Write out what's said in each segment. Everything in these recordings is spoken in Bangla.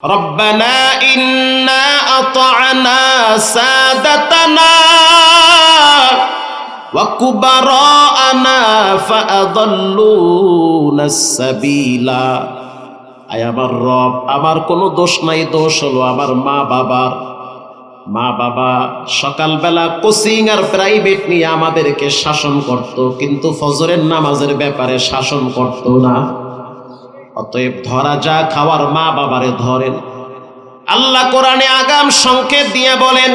ربنا إنا أطعنا سادتنا وكبراءنا فأضلونا السبيل আয় আমার রব আমার কোনো দোষ নাই দোষ হলো আমার মা বাবার মা বাবা সকালবেলা কোচিং আর প্রাইভেট নিয়ে আমাদেরকে শাসন করত কিন্তু ফজরের নামাজের ব্যাপারে শাসন করত না অতএব ধরা যা খাওয়ার মা বাবারে ধরেন। আল্লাহ কোরআনে আগাম সংকেত দিয়ে বলেন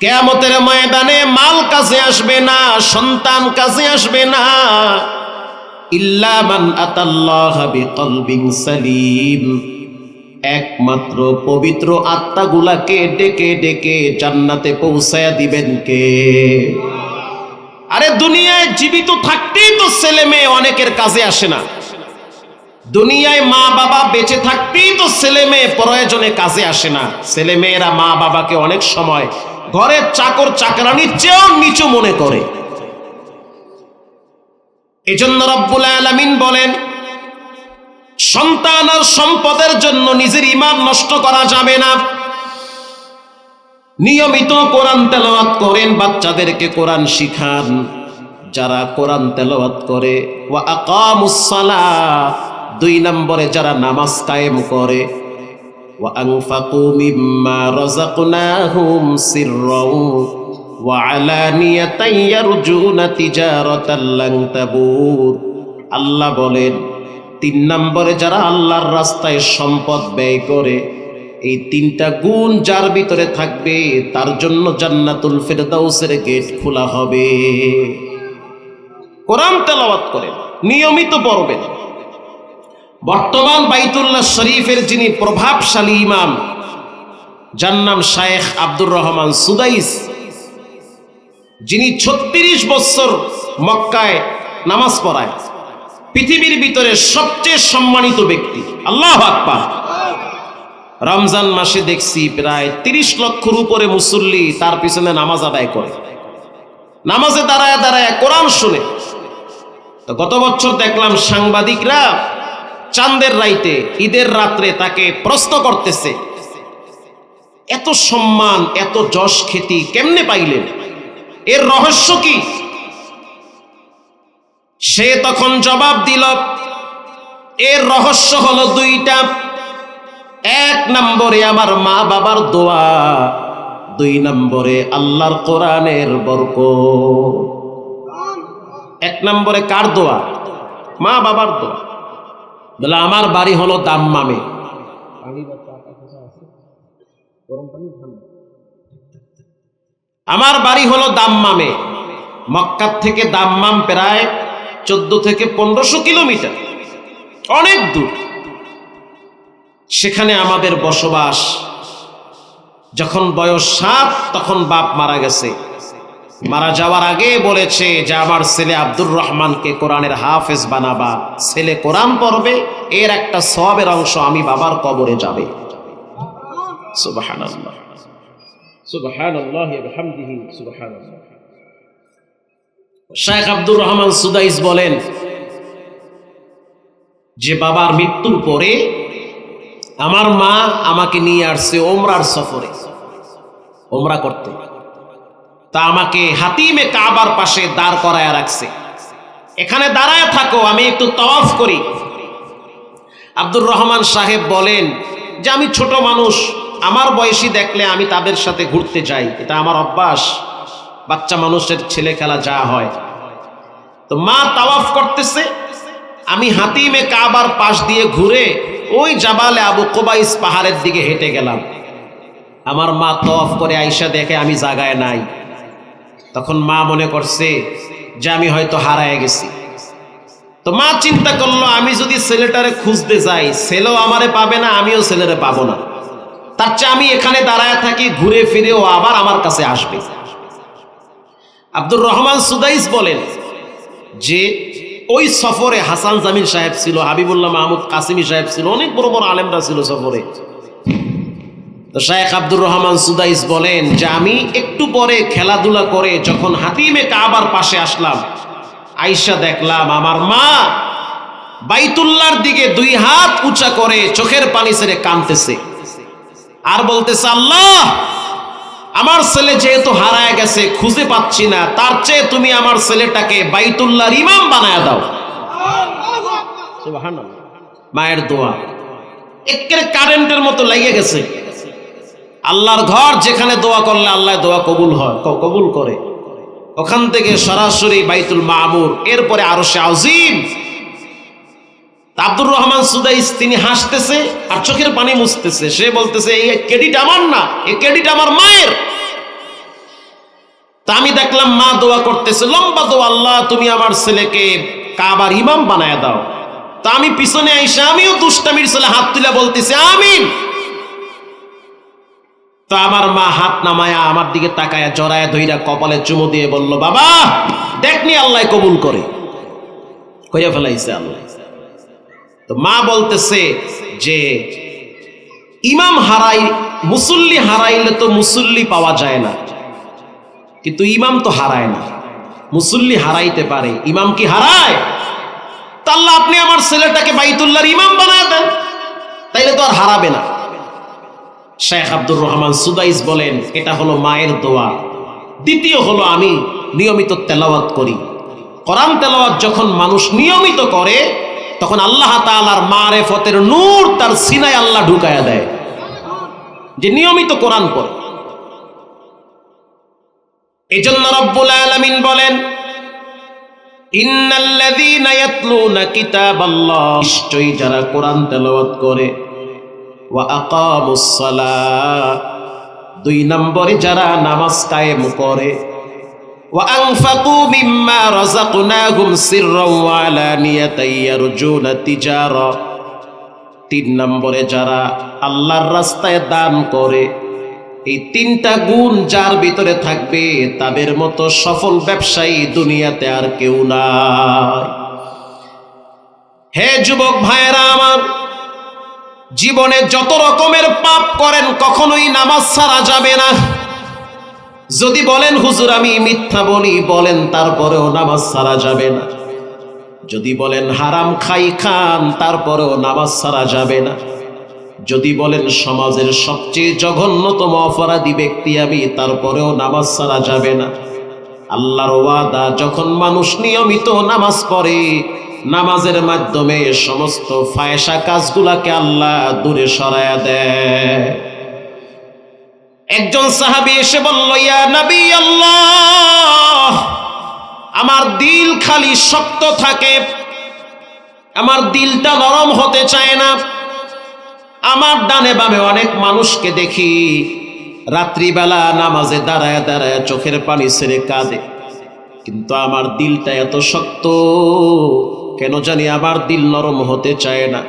কেমতের ময়দানে মাল কাছে আসবে না, সন্তান কাছে আসবে না। ইল্লা মান আতাল্লাহ বিকল্বিং সালিম। একমাত্র পবিত্র আত্মাগুলাকে ডেকে ডেকে জান্নাতে পৌঁছায়া দিবেন কে? আরে দুনিয়ায় জীবিত থাকতেই তো ছেলে মেয়ে অনেকের কাজে আসে না। দুনিয়ায় মা বাবা বেঁচে থাকতেই তো ছেলে মেয়ে প্রয়োজনে কাজে আসে না। ছেলে মেয়েরা মা বাবাকে অনেক সময় ঘরের চাকর চাকরানির চেয়েও নিচু মনে করে। এজন্য রব্বুল আলামিন বলেন সন্তান আর সম্পদের জন্য নিজের ইমান নষ্ট করা যাবে না। নিয়মিত কোরআন তেলাওয়াত করেন, বাচ্চাদেরকে কোরআন শিখান। যারা কোরআন তেলাওয়াত করে, ওয়া আকামুস সালাহ দুই নম্বরে যারা নামাজ কায়েম করে, ওয়া আনফাকু মিম্মা রাযাকনাহুম সিররাও, ওয়া আলানিয়াতান ইয়ারজুনা তিজারাতান লান তাবুর। আল্লাহ বলেন তিন নম্বরে যারা আল্লাহর রাস্তায় সম্পদ ব্যয় করে, এই তিনটা গুণ যার ভিতরে থাকবে, তার জন্য জান্নাতুল ফেরদাউসের গেট খোলা হবে। কোরআন তেলাওয়াত করেন, নিয়মিত পড়বেন। বর্তমান বাইতুল্লাহ শরীফের যিনি প্রভাবশালী ইমাম, যার নাম শায়েখ আব্দুর রহমান সুদাইস, যিনি ছত্রিশ বছর মক্কায় নামাজ পড়ায়। পৃথিবীর ভিতরে সবচেয়ে সম্মানিত ব্যক্তি। আল্লাহ আকবার। রমজান মাসে দেখছি প্রায় তিরিশ লক্ষর উপরে মুসল্লি তার পিছনে নামাজ আদায় করে। নামাজে দাঁড়ায় দাঁড়ায় কোরআন শুনে। তো গত বছর দেখলাম সাংবাদিকরা চাঁদের রাইতে, ঈদের রাত্রে তাকে প্রশ্ন করতেছে, এত সম্মান, এত যশ খ্যাতি কেমনে পাইলেন? এর রহস্য কি? সে তখন জবাব দিল, এর রহস্য হলো দুইটা। এক নম্বরে আমার মা বাবার দোয়া, দুই নম্বরে আল্লাহর কোরআনের বরক এক নম্বরে কার দোয়া? মা বাবার দোয়া। বলে, আমার বাড়ি হলো দাম্মামে। আমার বাড়ি হলো দাম্মামে। মক্কার থেকে দাম্মাম প্রায় চোদ্দ থেকে পনেরোশো কিলোমিটার। অনেক দূর। সেখানে আমাদের বসবাস। যখন বয়স সাত, তখন বাপ মারা গেছে। মারা যাওয়ার আগে বলেছে যে, আমার ছেলে আব্দুর রহমানকে কোরআনের হাফেজ বানাবা। ছেলে কোরআন পড়বে, এর একটা সবের অংশ আমি বাবার কবরে যাবে। সুবহানাল্লাহ। সুবহানাল্লাহ। শেখ আব্দুর রহমান সুদাইস বলেন, যে বাবার মৃত্যুর পরে আমার মা আমাকে নিয়ে আসছে ওমরার সফরে। ওমরা করতে। তা আমাকে হাতিমে কাবার পাশে দাঁড় করায় রাখছে। এখানে দাঁড়ায় থাকো, আমি একটু তওয়াফ করি। আব্দুর রহমান সাহেব বলেন, যে আমি ছোট মানুষ, আমার বয়সী দেখলে আমি তাদের সাথে ঘুরতে যাই। এটা আমার অভ্যাস। বাচ্চা মানুষের ছেলে খেলা যা হয়। তো মা তাওয়াফ করতেছে, আমি হাতিমে কাবার পাশ দিয়ে ঘুরে ওই জাবালে আবু কোবাইস পাহাড়ের দিকে হেঁটে গেলাম। আমার মা তওয়াফ করে আইসা দেখে আমি জাগায় নাই। তখন মা মনে করছে যে আমি হয়তো হারায় গেছি। তো মা চিন্তা করল, আমি যদি ছেলেটারে খুঁজতে যাই, ছেলেও আমারে পাবে না, আমিও ছেলেরে পাবো না। তার চেয়ে আমি এখানে দাঁড়ায় থাকি, ঘুরে ফিরে ও আবার আমার কাছে আসবে। আব্দুর রহমান সুদাইস বলেন যে ওই সফরে হাসান জামিল সাহেব ছিল, হাবিবুল্লাহ মাহমুদ কাসিমি সাহেব ছিল, অনেক বড় বড় আলেমরা ছিল সফরে। তো শায়েখ আব্দুর রহমান সুদাইস বলেন যে আমি একটু পরে খেলাধুলা করে যখন হাতিমে কাবার পাশে আসলাম আইসা দেখলাম আমার মা বাইতুল্লার দিকে দুই হাত উঁচা করে চোখের পানি ছেড়ে কাঁদতেছে। আর বলতেছে, আল্লাহ আমার ছেলে যেহেতু হারায় গেছে, খুঁজে পাচ্ছি না, তার চেয়ে তুমি আমার ছেলেটাকে বাইতুল্লাহর ইমাম বানায় দাও। মায়ের দোয়া। একের কারেন্টের মতো লেগে গেছে। আল্লাহর ঘর যেখানে দোয়া করলে আল্লাহ দোয়া কবুল হয় কবুল করে। ওখান থেকে সরাসরি বাইতুল মামুর, এরপরে আরও সে আজিম আব্দুর রহমান সুদাইস, তিনি হাসতেছে আর চোখের পানি মুছতেছে। সে বলতেছে, এই ক্রেডিট আমার না, এই ক্রেডিট আমার মায়ের। তা আমি দেখলাম মা দোয়া করতেছে, লম্বা দোয়া, আল্লাহ তুমি আমার ছেলেকে কাবার ইমাম বানায় দাও। তা আমি পিছনে আইসা আমিও দুষ্টামির ছেলে হাত তুলে বলতেছি, আমিন। তো আমার মা হাত নামায়া আমার দিকে তাকায়া জড়ায় ধইরা কপালে চুমু দিয়ে বলল, বাবা দেখনি আল্লাহ কবুল করে। কইয়া ফেলাইছে আল্লাহ। তো মা বলতেছে যে, ইমাম হারাই, মুসল্লি হারাইলে তো মুসল্লি পাওয়া যায় না। কিন্তু ইমাম তো হারায় না। মুসল্লি হারাইতে পারে। ইমাম কি হারায়? তা আল্লাহ আপনি আমার ছেলেটাকে বাইতুল্লাহর ইমাম বানায় দেন। তাইলে তো আর হারাবে না। শেখ আব্দুর রহমান সুদাইস বলেন, এটা হলো মায়ের দোয়া। দ্বিতীয় হলো আমি নিয়মিত তেলাওয়াত করি। কোরআন তেলাওয়াত যখন মানুষ নিয়মিত করে তখন আল্লাহ তাআলার মারেফতের নূর তার সিনায় আল্লাহ ঢুকায়া দেয়, যে নিয়মিত কোরআন পড়ে। এজন্য রব্বুল আলামিন বলেন যারা করে দুই নম্বরে যারা নামাজ কায়েম করে মিম্মা রাযাকনাহুম সিররাও ওয়া আলানিয়াতান ইয়ারজুনা তিজারা তিন নম্বরে যারা আল্লাহর রাস্তায় দান করে, এই তিনটা গুণ যার ভিতরে থাকবে, তাদের মতো সফল ব্যবসায়ী দুনিয়াতে আর কেউ নাই। হে যুবক ভাইয়েরা আমার, জীবনে যত রকমের পাপ করেন, কখনোই নামাজ ছাড়া যাবে না। যদি বলেন, হুজুর, আমি মিথ্যা বলি, বলেন, তারপরেও নামাজ সারা যাবে না। যদি বলেন, হারাম খাই, খান, তারপরেও নামাজ সারা যাবে না। যদি বলেন, সমাজের সবচেয়ে জঘন্যতম অপরাধী ব্যক্তি আমি, তারপরেও নামাজ সারা যাবে না। আল্লাহর ওয়াদা, যখন মানুষ নিয়মিত নামাজ পড়ে, নামাজের মাধ্যমে সমস্ত ফায়সা কাজগুলাকে আল্লাহ দূরে সরায়া দেয়। একজন সাহাবী এসে বলল, ইয়া নবী আল্লাহ আমার দিল খালি শক্ত থাকে, আমার দিলটা নরম হতে চায় না। আমার ডানে বামে অনেক মানুষকে দেখি, রাত্রিবেলা নামাজে দাঁড়ায় দাঁড়ায় চোখের পানি ছেড়ে কাঁদে। কিন্তু আমার দিলটা এত শক্ত, কেন জানি আমার দিল নরম হতে চায় না।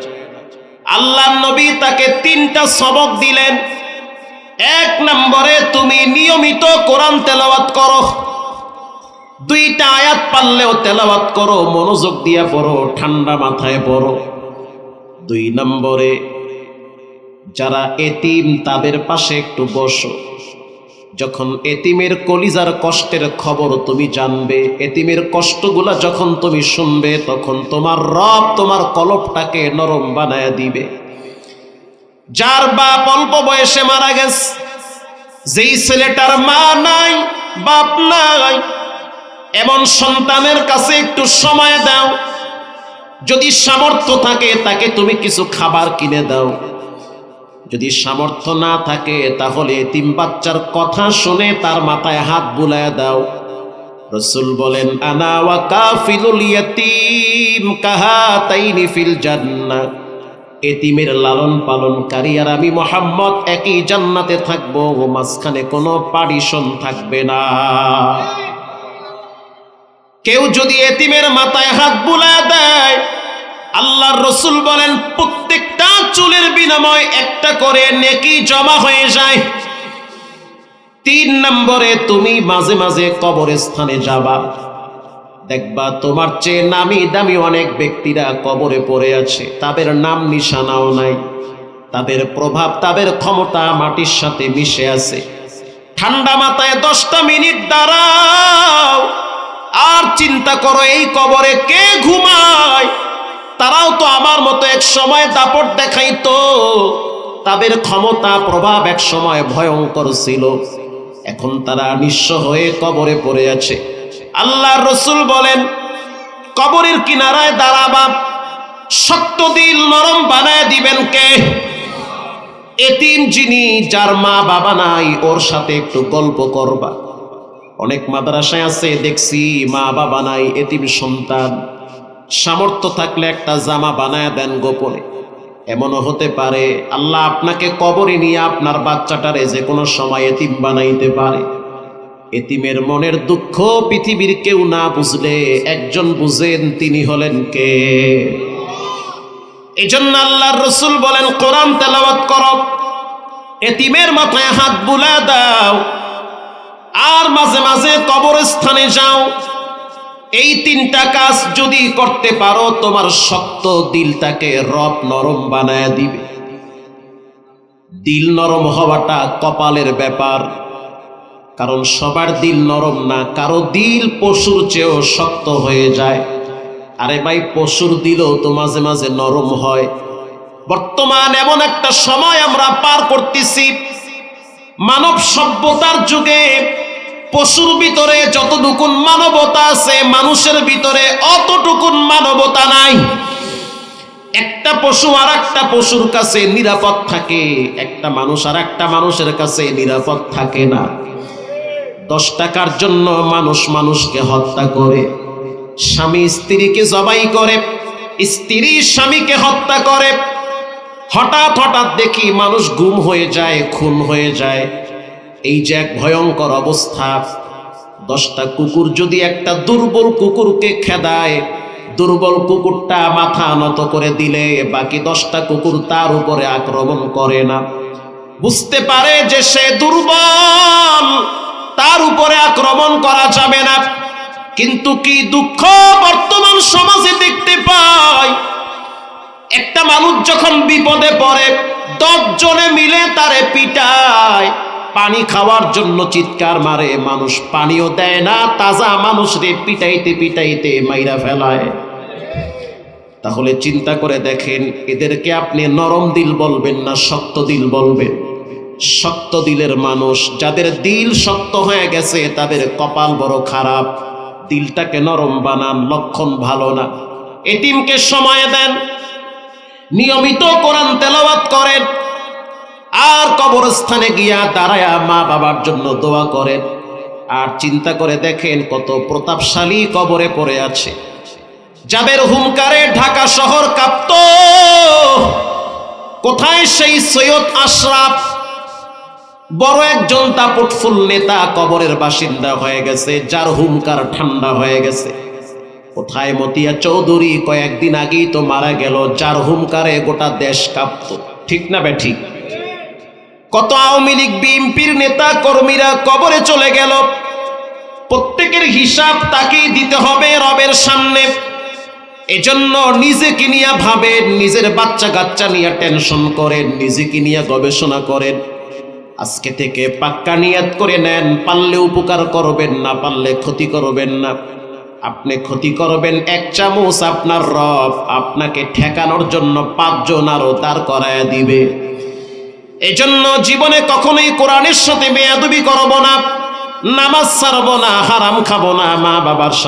আল্লাহ নবী তাকে তিনটা সবক দিলেন। এক নম্বরে তুমি নিয়মিত কোরআন তেলাওয়াত করো। দুইটা আয়াত পারলেও তেলাওয়াত করো, মনোযোগ দিয়া পড়ো, ঠান্ডা মাথায় পড়ো। দুই নম্বরে যারা এতিম, তাদের পাশে একটু বসো। যখন এতিমের কলিজার কষ্টের খবর তুমি জানবে, এতিমের কষ্টগুলা যখন তুমি শুনবে, তখন তোমার রব তোমার কলপটাকে নরম বানায় দিবে। যার বাপ অল্প বয়সে মারা গেছে, যেই ছেলেটার মা নাই, বাপ নাই, এমন সন্তানের কাছে একটু সময় দাও। যদি সামর্থ্য থাকে, তাকে তুমি কিছু খাবার কিনে দাও। যদি সামর্থ্য না থাকে, তাহলে তিন বাচ্চার কথা শুনে তার মাথায় হাত বুলায় দাও। রসুল বলেন, আনা ওয়া কাফিলুল ইয়াতীম কাহাতাইনি ফিল জান্নাত এতিমের লালন পালনকারী আর আমি মোহাম্মদ একই জান্নাতে থাকব, ও মাঝখানে কোনো পারিশন থাকবে না। কেউ যদি এতিমের মাথায় হাত বুলায় দেয়, আল্লাহর রসুল বলেন, প্রত্যেকটা চুলের বিনিময় একটা করে নেকি জমা হয়ে যায়। তিন নম্বরে তুমি মাঝে মাঝে কবরস্থানে যাবা। দেখবা তোমার চেয়ে নামি দামি অনেক ব্যক্তিরা কবরে পড়ে আছে। তাদের নাম নিশানাও নাই। তাদের প্রভাব, তাদের ক্ষমতা মাটির সাথে মিশে আছে। ঠান্ডা মাথায় দশটা মিনিট দাঁড়াও। আর চিন্তা করো, এই কবরে কে ঘুমায়? তারাও তো আমার মতো এক সময় দাপট দেখাইতো। তাদের ক্ষমতা, প্রভাব এক সময় ভয়ঙ্কর ছিল। এখন তারা নিঃস্ব হয়ে কবরে পড়ে আছে। আল্লাহ রসুল বলেন, কবরের কিনারায় দাঁড়াবা, শক্ত দিল নরম বানায় দিবেন কে? এতিম যিনি, যার মা বাবা নাই, ওর সাথে একটু গল্প করবা। অনেক মাদ্রাসায় আছে, দেখছি মা বাবা নাই, এতিম সন্তান। সামর্থ্য থাকলে একটা জামা বানায় দেন গোপনে। এমনও হতে পারে, আল্লাহ আপনাকে কবরে নিয়ে আপনার বাচ্চাটারে যে কোনো সময় এতিম বানাইতে পারে। এতিমের মনের দুঃখ পৃথিবীর কেউ না বুঝলে, একজন বুঝেন তিনি হলেন কে? এই জন্য আল্লাহর রসুল বলেন, কোরআন তেলাওয়াত করো। এতিমের মাথায় হাত বুলা দাও। আর মাঝে মাঝে কবরস্থানে যাও। এই তিনটা কাজ যদি করতে পারো, তোমার শক্ত দিলটাকে রব নরম বানায় দিবে। দিল নরম হওয়াটা কপালের ব্যাপার। কারণ সবার দিল নরম না, কারও দিল পশুর চেয়েও শক্ত হয়ে যায়। আরে ভাই, পশুর দিলও তো মাঝে মাঝে নরম হয়। বর্তমান এমন একটা সময় আমরা পার করতেছি। মানব সভ্যতার যুগে পশুর ভিতরে যতটুকুন মানবতা আছে, মানুষের ভিতরে অতটুকুন মানবতা নাই। একটা পশু আর একটা পশুর কাছে নিরাপদ থাকে, একটা মানুষ আর একটা মানুষের কাছে নিরাপদ থাকে না। দশ টাকার জন্য মানুষ মানুষকে হত্যা করে। স্বামী স্ত্রীকে জবাই করে, স্ত্রী স্বামীকে হত্যা করে। হঠাৎ হঠাৎ দেখি মানুষ গুম হয়ে যায়, খুন হয়ে যায়। এই যে এক ভয়ঙ্কর অবস্থা। দশটা কুকুর যদি একটা দুর্বল কুকুরকে খেদায়, দুর্বল কুকুরটা মাথা নত করে দিলে বাকি দশটা কুকুর তার উপরে আক্রমণ করে না। বুঝতে পারে যে সে দুর্বল। তার উপরে আক্রমণ করা যাবে না। কিন্তু কি দুঃখ বর্তমান সমাজে দেখতে পাই? একটা মানুষ যখন বিপদে পড়ে, দশ জনে মিলে তারে পিটায়। পানি খাওয়ার জন্য চিৎকার মারে, মানুষ পানিও দেয় না, তাজা মানুষরে পিটাইতে পিটাইতে মাইরা ফেলায়। তাহলে চিন্তা করে দেখেন, এদেরকে আপনি নরম দিল বলবেন না শক্ত দিল বলবেন? শক্ত দিলের মানুষ, যাদের দিল শক্ত হয়ে গেছে, তাদের কপাল বড় খারাপ। দিলটাকে নরম বানান, লক্ষণ ভালো না। এতিমকে সময় দেন। নিয়মিত কোরআন তেলাওয়াত করেন। আর কবরস্থানে গিয়া দাঁড়ায়া মা বাবার জন্য দোয়া করেন। আর চিন্তা করে দেখেন কত প্রতাপশালী কবরে পড়ে আছে। যাদের হুমকারে ঢাকা শহর কাঁপত। কোথায় সেই সৈয়দ আশরাফ? বড় একজন তাপটফুল নেতা কবরের বাসিন্দা হয়ে গেছে, যার হুমকার ঠান্ডা হয়ে গেছে। কোথায় মতিয়া চৌধুরী কয়েকদিন আগেই তো মারা গেল, যার হুমকারে গোটা দেশ কাঁপত। ঠিক না বে ঠিক? কত আওয়ামী লীগ, বিএনপির নেতা কর্মীরা কবরে চলে গেল। প্রত্যেকের হিসাব তাকেই দিতে হবে রবের সামনে। এজন্য নিজেকে নিয়ে ভাবেন, নিজের বাচ্চা কাচ্চা নিয়ে টেনশন করেন, নিজেকে নিয়ে গবেষণা করেন। আজকে থেকে পাক্কা নিয়াত করে নেন, পারলে উপকার করবেন না, পারলে ক্ষতি করবেন না। আপনি ক্ষতি করবেন এক চামচ আপনার রব আপনাকে ঠেকানোর জন্য পাঁচজন আরও দাঁড় করায় দিবে। এজন্য জীবনে কখনোই কোরআনের সাথে বেয়াদবি করব না, নামাজ ছাড়ব না, হারাম খাব না মা বাবার